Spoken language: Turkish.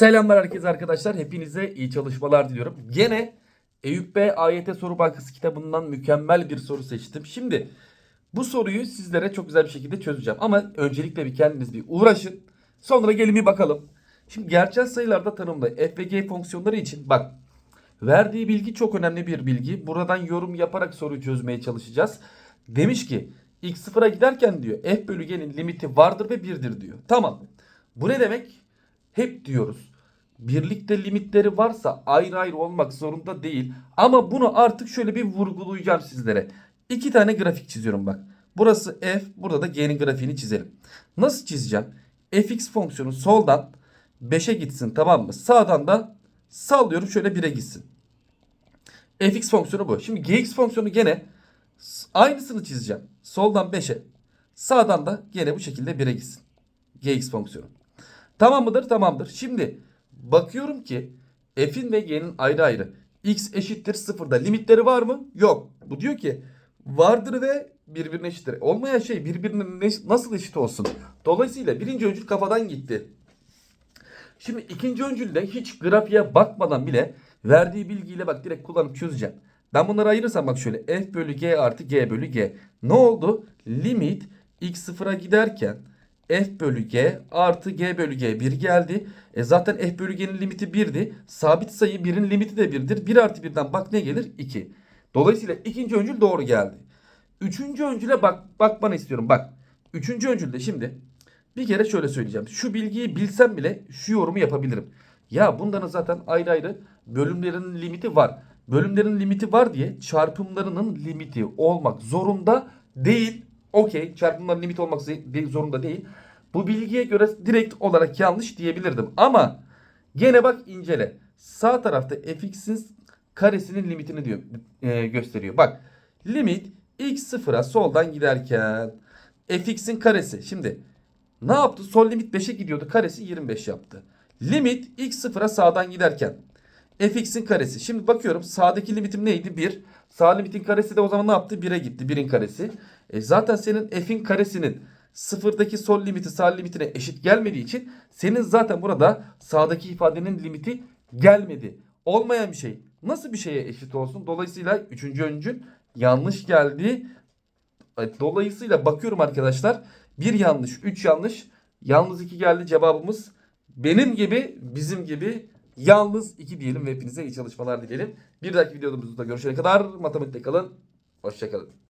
Selamlar herkese arkadaşlar. Hepinize iyi çalışmalar diliyorum. Gene Eyüp Bey AYT Soru Bankası kitabından mükemmel bir soru seçtim. Şimdi bu soruyu sizlere çok güzel bir şekilde çözeceğim. Ama öncelikle bir kendiniz bir uğraşın. Sonra gelin bir bakalım. Şimdi gerçel sayılarda tanımlı f ve g fonksiyonları için bak verdiği bilgi çok önemli bir bilgi. Buradan yorum yaparak soruyu çözmeye çalışacağız. Demiş ki x sıfıra giderken diyor f bölü g'nin limiti vardır ve 1'dir diyor. Tamam. Bu ne demek? Hep diyoruz. Birlikte limitleri varsa ayrı ayrı olmak zorunda değil. Ama bunu artık şöyle bir vurgulayacağım sizlere. İki tane grafik çiziyorum bak. Burası f, burada da g'nin grafiğini çizelim. Nasıl çizeceğim? fx fonksiyonu soldan 5'e gitsin tamam mı? Sağdan da sallıyorum şöyle 1'e gitsin. fx fonksiyonu bu. Şimdi gx fonksiyonu gene aynısını çizeceğim. Soldan 5'e, sağdan da gene bu şekilde 1'e gitsin. gx fonksiyonu. Tamam mıdır? Tamamdır. Şimdi bakıyorum ki f'in ve g'nin ayrı ayrı x eşittir sıfırda limitleri var mı? Yok. Bu diyor ki vardır ve birbirine eşittir. Olmayan şey birbirine ne- nasıl eşit olsun? Dolayısıyla birinci öncül kafadan gitti. Şimdi ikinci öncülde hiç grafiğe bakmadan bile verdiği bilgiyle bak direkt kullanıp çözeceğim. Ben bunları ayırırsam bak şöyle f bölü g artı g bölü g. Ne oldu? Limit x sıfıra giderken f bölü g artı g bölü g 1 geldi. E zaten f bölü g'nin limiti 1'di. Sabit sayı 1'in limiti de 1'dir. 1 artı 1'den bak ne gelir? 2. Dolayısıyla ikinci öncül doğru geldi. Üçüncü öncüle bak bakmanı istiyorum. Bak. Üçüncü öncülde şimdi bir kere şöyle söyleyeceğim. Şu bilgiyi bilsem bile şu yorumu yapabilirim. Ya bunların zaten ayrı ayrı bölümlerinin limiti var. Bölümlerin limiti var diye çarpımlarının limiti olmak zorunda değil. Okey çarpımların limiti olmak zorunda değil. Bu bilgiye göre direkt olarak yanlış diyebilirdim. Ama gene bak incele. Sağ tarafta fx'in karesinin limitini diyor e, gösteriyor. Bak limit x sıfıra soldan giderken fx'in karesi. Şimdi ne yaptı? Sol limit 5'e gidiyordu. Karesi 25 yaptı. Limit x sıfıra sağdan giderken fx'in karesi. Şimdi bakıyorum sağdaki limitim neydi? 1. Sağ limitin karesi de o zaman ne yaptı? 1'e gitti. 1'in karesi. E zaten senin f'in karesinin sıfırdaki sol limiti sağ limitine eşit gelmediği için senin zaten burada sağdaki ifadenin limiti gelmedi. Olmayan bir şey. Nasıl bir şeye eşit olsun? Dolayısıyla üçüncü öncül yanlış geldi. E, Dolayısıyla bakıyorum arkadaşlar. Bir yanlış, üç yanlış. Yalnız iki geldi cevabımız. Benim gibi, bizim gibi yalnız iki diyelim ve hepinize iyi çalışmalar dileyelim. Bir dahaki videomuzda görüşene kadar matematikte kalın. Hoşçakalın.